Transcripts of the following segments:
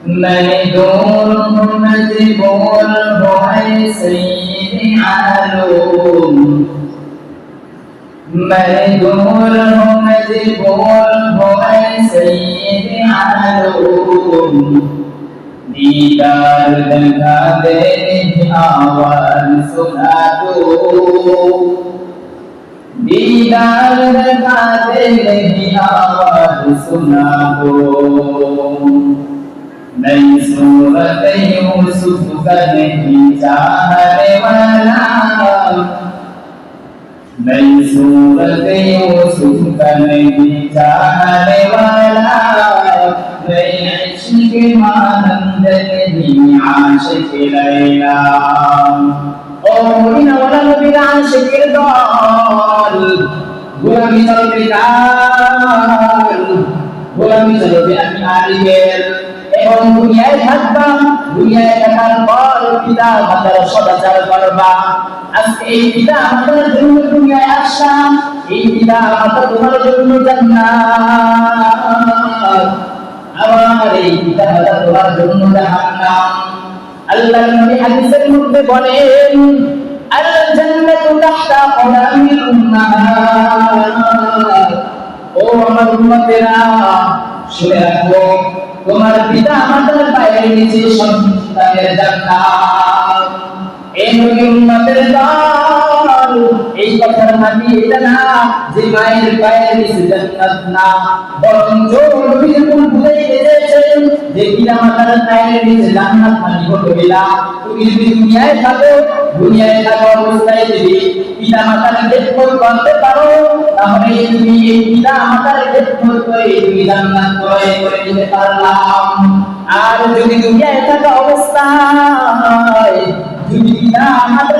मैं दूर हूँ मजबूर हूँ सैयद आलम मैं दूर हूँ मजबूर हूँ सैयद आलम दीदार दिखा दे आवाज सुना दो दीदार दिखा दे आवाज सुना दो ليسوا غفي يوسف فالحجار ولا ليسوا غفي يوسف فالحجار ولا ليعشق ما لم تدني عاشق ليلا قومنا وله بالعاشق الضال. ومثل الرجال ومثل بأمثالهم এবং দুনিয়ায় থাকবা, দুনিয়ায় থাকার পর পিতা মাতার সদাচার করবা। আজকে এই পিতা মাতার জন্য দুনিয়ায় আসলাম এই পিতা মাতা তোমার জন্য জান্নাত। আমার এই পিতা মাতা তোমার জন্য জাহান্নাম। আল্লাহ নবী হাদিসের মধ্যে বলেন, আল জান্নাতু তাহতা ও আমার উম্মতেরা, শুনে রাখো তোমার পিতা মাতার পায়ের নিচে সন্তানের জান্নাত এই নবী উম্মতের দল। এই কথার মানে এটা না যে মায়ের পায়ের নিচে জান্নাত না নবী যখন বুঝাইতে চেয়েছেন যে পিতা মাতার পায়ের নিচে জান্নাত তুমি যদি দুনিয়ায় থাকো, দুনিয়ায় থাকা অবস্থায় যদি পিতা মাতার দেখভাল করতে পারো, তাহলে তুমি এই পিতা মাতার দেখভাল করে তুমি জান্নাত করে নিতে পারলাম। আর যদি দুনিয়ায় থাকা অবস্থায় যদি পিতা মাতার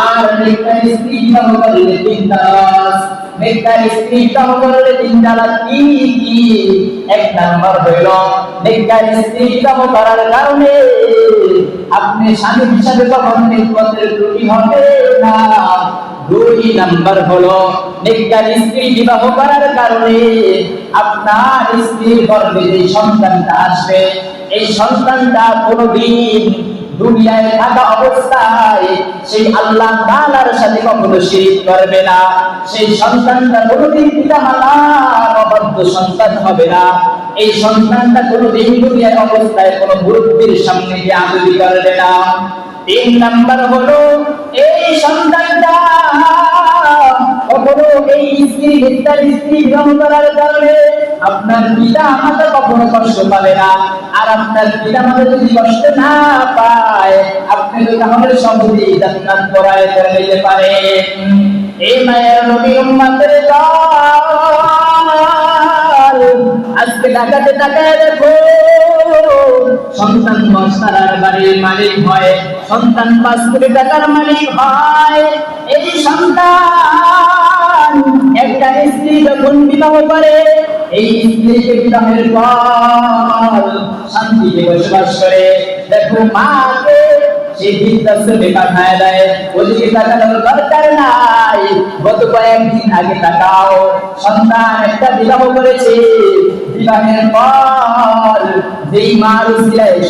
আর নেকটার স্ত্রী বিবাহ তিন তালাক কি কি এক নাম্বার হইল নেকটার স্ত্রী বিবাহ করার কারণে আপনি স্বামী হিসাবে কখন নির্পত্রের ত্রুটি হবে না দুই নাম্বার হলো নেককার স্ত্রী বিবাহ করার কারণে আপনার স্ত্রীর গর্ভে যে সন্তানটা আসবে, এই সন্তানটা কোনোদিন দুনিয়ায় থাকা অবস্থায় সেই আল্লাহ তাআলার সাথে কখনো শিরিক করবে না। সেই সন্তানটা কোনোদিন পিতা মাতার অবাধ্য সন্তান হবে না। এই সন্তানটা কোনোদিন দুনিয়ার অবস্থায় কোনো মুরব্বীর সামনে গিয়ে আদরি করবে না। তিন নাম্বার হলো, এই সন্তানটা কখনো এই স্ত্রী মিথ্যার স্ত্রী বিবাহ করার কারণে আপনার পিতা মাতা কখনো কষ্ট পাবে না। আর আপনার পিতা মাতা যদি কষ্ট না পায়, আপনি তো তাহলে সহজেই জান্নাত করায় করে নিতে পারেন। এই মায়ের নবী উম্মতের দল, আজকে টাকাতে টাকায় দেখো, সন্তান দশ তারার বাড়ির মালিক হয়, সন্তান পাঁচ কোটি টাকার মালিক হয়। এই সন্তান একটা স্ত্রী যখন বিবাহ করে, এই স্ত্রীকে বিবাহের পর শান্তিতে বসবাস করে। দেখো তাকাও সন্তান একটা করেছে।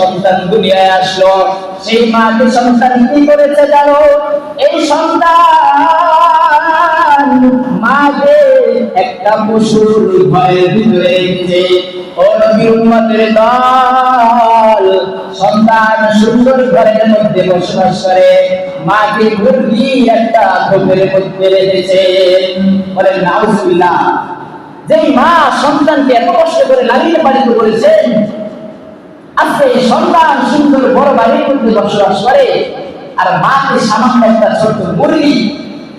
সন্তান দুনিয়ায় আসলো, সেই মাকে সন্তান কি করেছে জানো? এই সন্তান মাকে একটা পশুর ভয়ের ভিতরে রেখেছে ও দল, সন্তান সুন্দর ঘরের মধ্যে বসবাস করে মাকে মুরগি একটা ঘরের মধ্যে রেখেছে। বলেন নাউজুবিল্লাহ, যেই মা সন্তানকে এত কষ্ট করে লালিত পালিত করেছেন আজকে সন্তান সুন্দর বড় বাড়ির মধ্যে বসবাস করে, আর মাকে সামান্য একটা ছোট্ট মুরগি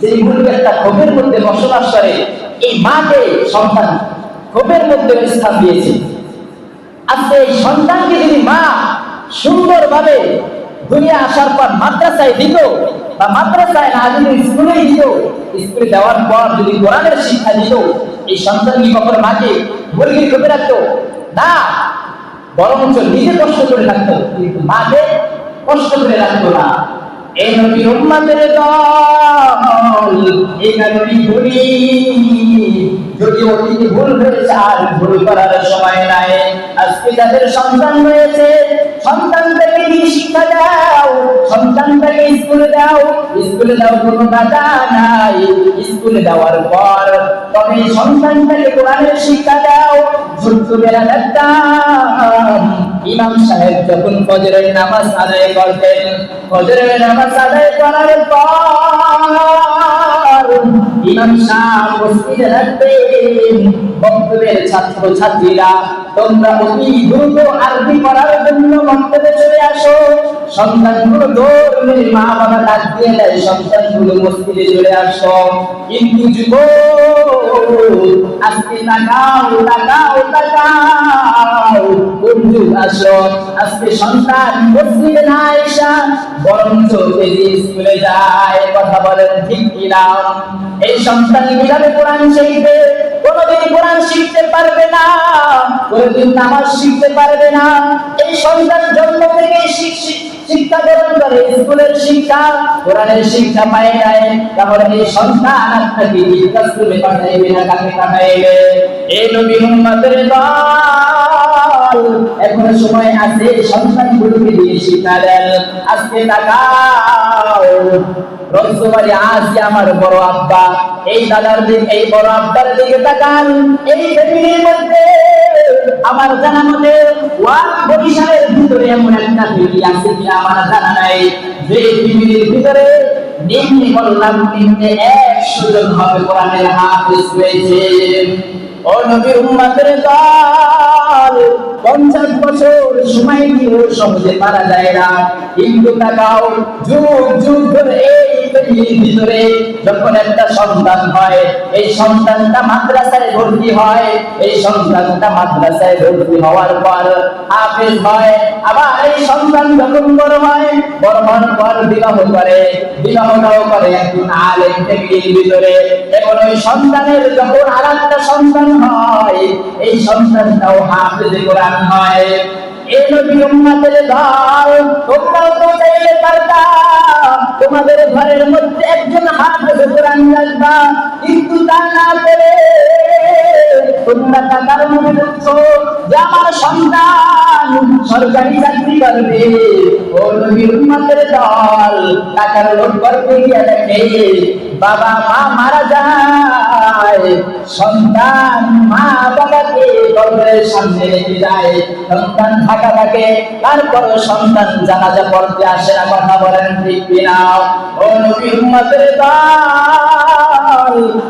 যে একটা ক্ষোভের মধ্যে বসবাস করে, এই মাকে সন্তান ক্ষোভের মধ্যে স্থান দিয়েছে। আজকে এই সন্তানকে যদি মা সুন্দরভাবে দুনিয়া আসার পর মাদ্রাসায় দিত বা মাদ্রাসায় না যদি স্কুলেই দিত, স্কুলে দেওয়ার পর যদি কোরআনের শিক্ষা দিত, এই সন্তান কি কখনো মাকে মুরগি করে রাখতো? না, বরঞ্চ নিজে কষ্ট করে রাখতো কিন্তু মাকে কষ্ট করে রাখতো না। এই নবীর উম্মাদের দল এই কারণে ভুলি যদি অতীতে ভুল হয়েছে, আর ভুল করার সময় নাই। আজকে যাদের সন্তান রয়েছে, সন্তানদেরকে কি শিক্ষা দাও? সন্তানটাকে স্কুলে দাও। স্কুলে দাও কোনো টাকা নাই। স্কুলে দেওয়ার পর তবে সন্তানটাকে কোরআনের শিক্ষা দাও। ছোট্টবেলা দেখতাম ইমাম সাহেব যখন ফজরের নামাজ আদায় করতেন, ফজরের নামাজ আদায় করার পর ইমাম সাহেব মসজিদে রাখতেন। বক্তব্যের ছাত্র ছাত্রীরা তোমরা অতি দ্রুত আরবি পড়ার জন্য বক্তব্যে চলে আসো। সন্তানগুলো দৌড় মেরে মা বাবা ডাক দিয়ে দেয়, সন্তানগুলো মসজিদে চলে আসো। কিন্তু যুব আজকে তাকাও তাকাও তাকাও। বন্ধু যায়, কথা বলেন এই সন্তান শিখতে পারবে না এই সন্তান জন্ম থেকে শিক্ষা গ্রহণ করে, স্কুলের শিক্ষা, কোরআনের শিক্ষা পায় নাই। তাহলে এই সন্তান আপনাকে বিদ্যাশ্রমে পাঠাইবে না, কাকে এই দল। এখন সময় আছে, সন্তানগুলোকে দিয়ে শিক্ষা আজকে তাকাও। রসবারি আজ যে আমার বড় আব্বা। এই দাদার দিকে, এই বড় আব্বার দিকে তাকান। এই ফ্যামিলির মধ্যে, আমার জানা মতে বরিশালের ভিতরে এমন একটা ফ্যামিলি আছে কিনা আমার জানা নাই। যে ফ্যামিলির ভিতরে নিম্নে বললাম, নিম্নে একশো জন হবে কোরআনের হাফিজ রয়েছে ও নবীর দল পঞ্চাশ বছর সময় দিয়েও সহজে মারা যায় না। কিন্তু তাকাও যুগ যুগ ধরে এই ভিতরে যখন একটা সন্তান হয়, এই সন্তানটা মাদ্রাসায় ভর্তি হয়। এই সন্তানটা মাদ্রাসায় ভর্তি হওয়ার পর হয়। আবার এই সন্তান যখন বড় হয় বড় হওয়ার পর বিবাহ করে। বিবাহটাও করে ভিতরে। এখন ওই সন্তানের যখন আর একটা সন্তান হয়, এই সন্তানটাও হাফেজ কোরআন পারতা। তোমাদের ঘরের মধ্যে একজন কিন্তু তা না করে আমার সন্তান সরকারি চাকরি করবে দল টাকার লোভ করতে বাবা মা মারা যায়। সন্তান মা বাবাকে কবরের সামনে রেখে যায়। সন্তান থাকা থাকে, তারপর সন্তান জানাজা পড়তে আসে না, কথা বলেন ঠিক কিনা? ও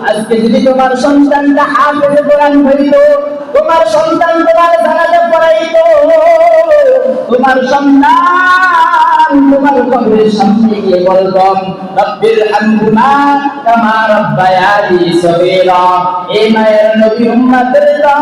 আজকে যদি তোমার সন্তানটা হাফেজ কোরআন হইল তোমার সন্তান তোমার জানাতে পড়াইতো তোমার সন্তান তোমার কবরের সামনে গিয়ে বলতাম রব্বিল হামহুমা কামা রব্বায়ানি সগীরা। এ মায়ের নবী উম্মতের দল।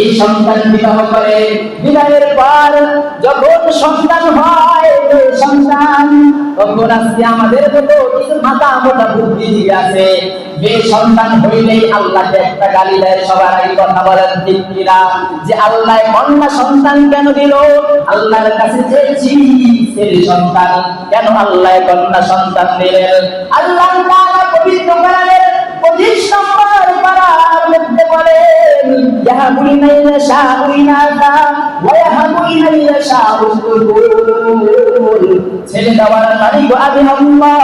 এই সন্তান বিবাহ করে বিবাহের পর যখন সন্তান হয় সন্তান, তখন আজকে আমাদের মতো কিছু মাথা বুদ্ধিজীবী আছে। যে সন্তান হইলেই একটা গালি দেয়, সবার আগে কথা বলেন যে আল্লাহ কন্যা সন্তান কেন দিল? আল্লাহর কাছে চেয়েছি সন্তান কেন আল্লাহ কন্যা সন্তান দিলেন? আল্লাহ পবিত্র কোরআনের يهب لمن يشاء إناثا ويهب لمن يشاء الذكور ছেলে দেওয়ার মালিক আমি আল্লাহ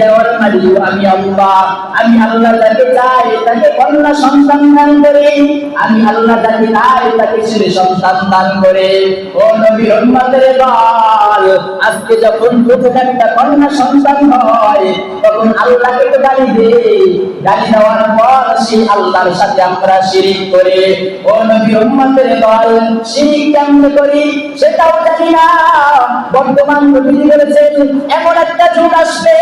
দেওয়ার আমি আল্লাহ আমি আল্লাহ যাকে চাই, তাকে কন্যা সন্তান দান করি। আমি আল্লাহ যাকে চাই, তাকে ছেলে সন্তান দান করে। ও আজকে যখন একটা কন্যা সন্তান হয়, তখন আল্লাহকে তো গালি দে। গালি দেওয়ার পর সেই আল্লাহর সাথে আমরা শিরিক করে। ও নবীর উম্মতের দল, শিরিক কেমনে করি সেটাও জানি না। বর্তমান নবীজি বলেছেন, এমন একটা যুগ আসবে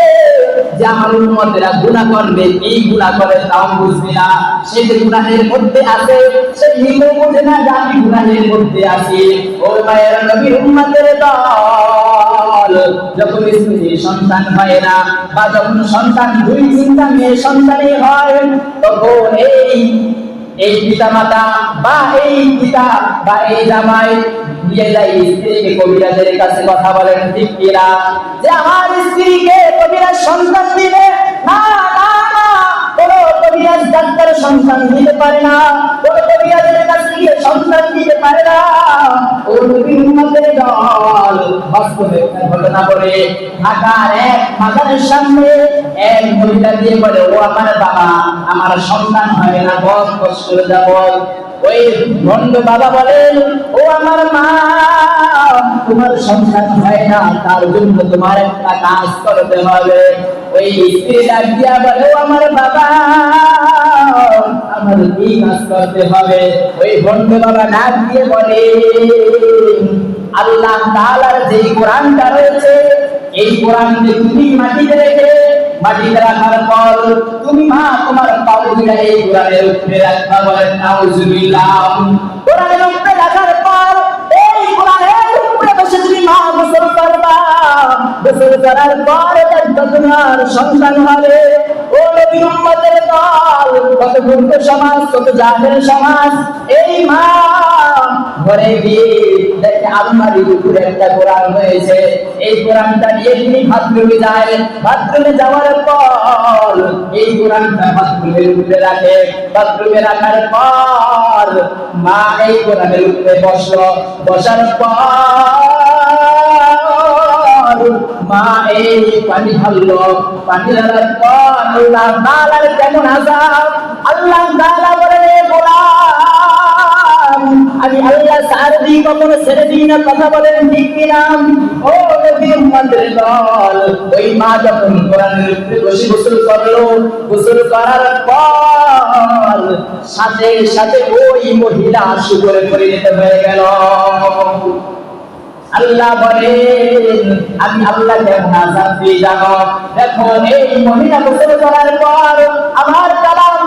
যে আমার উম্মতেরা গুনাহ করবে, কি গুনাহ করে তাও বুঝবে না। সে যে গুনাহের মধ্যে আছে, সে নিজেও বোঝে না যে আমি গুনাহের মধ্যে আছি। ও মায়ের নবীর উম্মতের দল, যখন স্ত্রী, সন্তান হয় না বা যখন সন্তান দুই তিনটা মেয়ে সন্তানই হয়, তখন এই এই পিতা মাতা বা এই পিতা বা এই জামাই নিয়ে যাই স্ত্রীকে কবিরাজের কাছে কথা বলেন যে আমার স্ত্রীকে কবিরাজ সন্তান দিবে? না কোনো ডাক্তার পারে না। কোনো দিতে পারে না। ঘটনা বলে ঢাকার এক সামনে এক মহিলা দিয়ে বলে, ও আমার বাবা, আমার সন্তান হয় না, বল কষ্ট করে যাব ওই ভণ্ড বাবা বলেন, ও আমার মা, তোমার সন্তান হয় না, তার জন্য তোমার একটা কাজ করতে হবে। ওই স্ত্রী ডাক বলে, ও আমার বাবা, আমার কি কাজ করতে হবে? ওই ভণ্ড বাবা ডাক দিয়ে বলে, আল্লাহ তাআলার যে কোরআনটা রয়েছে, এই কোরআনকে তুমি মাটিতে রেখে মাটিতে রাখার পর তুমি মা, তোমার দিয়ে এই কোরআনের উপরে রাখবা বলেন, নাউজুবিল্লাহ। কোরআনের উপরে রাখার পর এই কোরআনের উপরে বসে তুমি মা গোসল করবা। গোসল করার পর তোমার সন্তান হবে। ও নবী উম্মতের দল। কত মূর্খ সমাজ, কত জাহের সমাজ। এই মা, ঘরে গিয়ে দেখে আলমারির উপরে একটা কোরআন হয়েছে এই কোরআনটা নিয়ে তিনি বাথরুমে যায়। বাথরুমে যাওয়ার পর এই কোরআনটা বাথরুমের উপরে রাখে। বাথরুমে রাখার পর মা এই কোরআনের উপরে বসল। বসার পর মা, এই পানি ঢাললো পানি আল্লাহ তাআলার কেমন আযাব? আল্লাহ তাআলা বলে গোলাম, আমি আল্লাহ সারদি কখনো ছেড়ে দিই না, কথা বলেন ঠিক কিনা ও নবী উম্মতের দল, ওই মা যখন কোরআনের উপরে বসে গোসল করল, গোসল করার পর সাথে সাথে ওই মহিলা সুগরে পরিণত হয়ে গেল। আল্লাহ বলেন আমি আল্লাহ কেমন আজাদ দিয়ে জানো দেখো, এই মহিলা গোসল করার পর আমার কালাম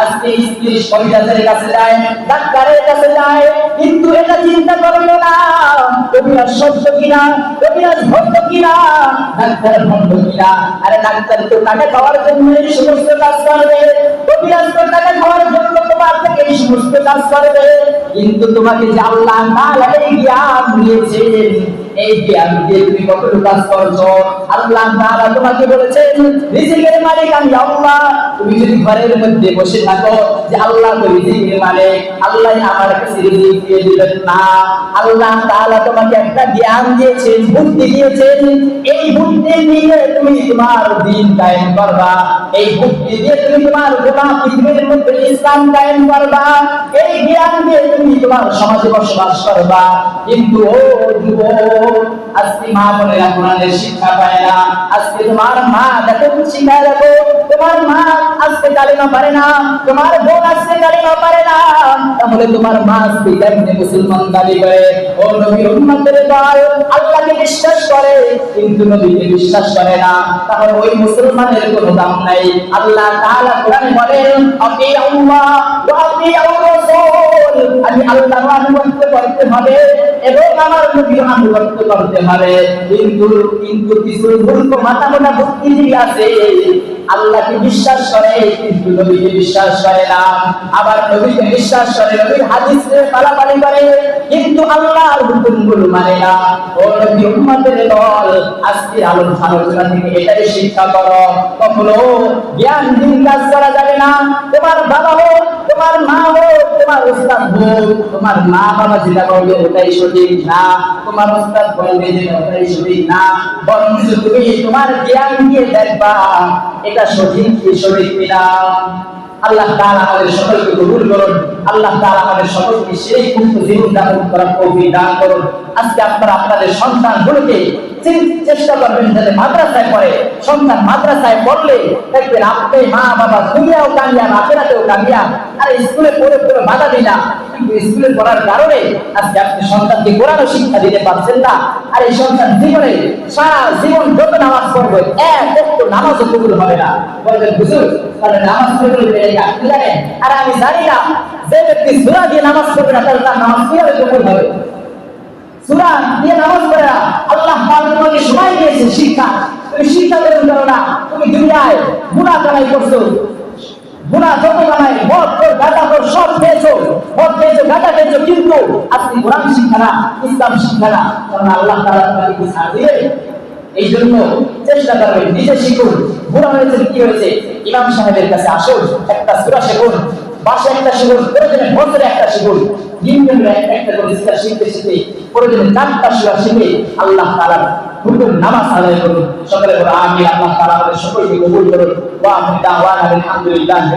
আজকে স্ত্রী কবিরাজের কাছে যায়, ডাক্তারের কাছে যায়, কিন্তু এটা চিন্তা করল না। কবিরাজ সত্য কিনা? কবিরাজ ভক্ত কিনা? ডাক্তার ভক্ত কিনা? আরে ডাক্তার তো টাকা খাওয়ার জন্য এই সমস্ত কাজ করবে। আর তো টাকা খাওয়ার জন্য তোমার সমস্ত কাজ করবে কিন্তু তোমাকে যে আল্লাহ তাআলা জ্ঞান দিয়েছেন, এই জ্ঞান দিয়ে তুমি কাজ করছ? আল্লাহ তাআলা তোমাকে বলেছেন, রিজিকের মালিক আমি আল্লাহ। তুমি যদি ঘরের মধ্যে বসে থাকো যে আল্লাহ তো রিজিকের মালিক, আল্লাহ আমার কাছে রিজিক দিয়ে না। আল্লাহ তাআলা তোমাকে একটা জ্ঞান দিয়েছেন, বুদ্ধি দিয়েছেন। এই বুদ্ধি নিয়ে তুমি তোমার দিন কায়েম করবা। এই বুদ্ধি দিয়ে তুমি তোমার গোটা পৃথিবীর মধ্যে ইসলাম কায়েম করবা। এই জ্ঞান দিয়ে তুমি তোমার সমাজে বসবাস কিন্তু ও যুবক, আজকে মা বোনেরা কোরআনের শিক্ষা পায় না। আজকে তোমার মা দেখো তোমার মা আজকে কালিমা পারে না। তোমার বোন আজকে কালিমা পারে না। তাহলে তোমার মা আজকে কেমনে মুসলমান দাবি করে। ও নবী উম্মতের দল, আল্লাহকে বিশ্বাস করে। কিন্তু নবীকে বিশ্বাস করে না। তাহলে ওই মুসলমানের কোনো দাম নাই। আল্লাহ কোরআনে বলেন আল্লাহ আমি আনুগত্য করতে হবে এবং আমার আনুগত্য করতে হবে। কিন্তু কিন্তু কিছু মোটা আছে। আল্লাহকে বিশ্বাস করে, কিন্তু নবীকে বিশ্বাস করে না। আবার নবীকে বিশ্বাস করে, নবীর করে, কিন্তু মানে না। ও নবী দল, আজকের আলোর আলোচনা থেকে এটাই শিক্ষা করো। কখনো কাজ করা যাবে না। তোমার বাবা হোক তোমার মা হোক তোমার উস্তাদ হোক তোমার মা বাবা যেটা বলবে ওটাই সঠিক না, তোমার উস্তাদ বলবে যে ওটাই সঠিক না তুমি তোমার জ্ঞান দিয়ে দেখবা, এটা সঠিক কি সঠিক কিনা। আল্লাহ তাআলা আমাদের সকলকে কবুল করুন, আল্লাহ তাআলা আমাদের সকলকে সেই জীবন দান করুন। আজকে আপনারা, আপনাদের সন্তানগুলোকে চেষ্টা করবেন যাতে মাদ্রাসায় পড়ে। সন্তান মাদ্রাসায় পড়লে দেখবেন আপনি মা, বাবা দুনিয়াও কামিয়াব, আখেরাতেও কামিয়াব। আর স্কুলে পড়ে পড়ে বাধা না। কিন্তু স্কুলে পড়ার কারণে আজকে আপনি সন্তানকে কোরআন শিক্ষা দিতে পারছেন না। আর এই সন্তান জীবনে সারা জীবন যত নামাজ পড়বে, এক একটু নামাজও কবুল হবে না। বলবেন, হুজুর, তাহলে নামাজ কবুল আপনি জানেন? আর আমি জানি না। যে ব্যক্তি সূরা দিয়ে নামাজ পড়বে না, তাহলে তার নামাজ কীভাবে কবুল হবে? সূরা দিয়ে নামাজ পড়ে না। আল্লাহ তাআলা তোমাকে সময় দিয়েছে শিক্ষা। তুমি শিক্ষা গ্রহণ করো না। তুমি দুনিয়ায় গুনাহ কামাই করছ। গুনাহ যত কামাই, মদ তোর গাঁজা তোর সব খেয়েছো। মদ খেয়েছো গাঁজা খেয়েছো, কিন্তু আজকে কোরআন শিক্ষা না, ইসলাম শিক্ষা না। কারণ আল্লাহ তাআলা তোমাকে ছাড় দিবে। এই জন্য চেষ্টা করবেন নিজে শিখুন। গুণা হয়েছে কি হয়েছে? ইমাম সাহেবের কাছে আসুন, একটা সূরা শিখুন। মাসে একটা শিখুন, প্রয়োজনে বছরে একটা শিখুন। দিন দিন একটা করে সূরা শিখতে শিখতে প্রয়োজনে চারটা সূরা শিখে আল্লাহ তাআলার হুকুম নামাজ আদায় করুন সকলে দাওয়ানা আলহামদুলিল্লাহি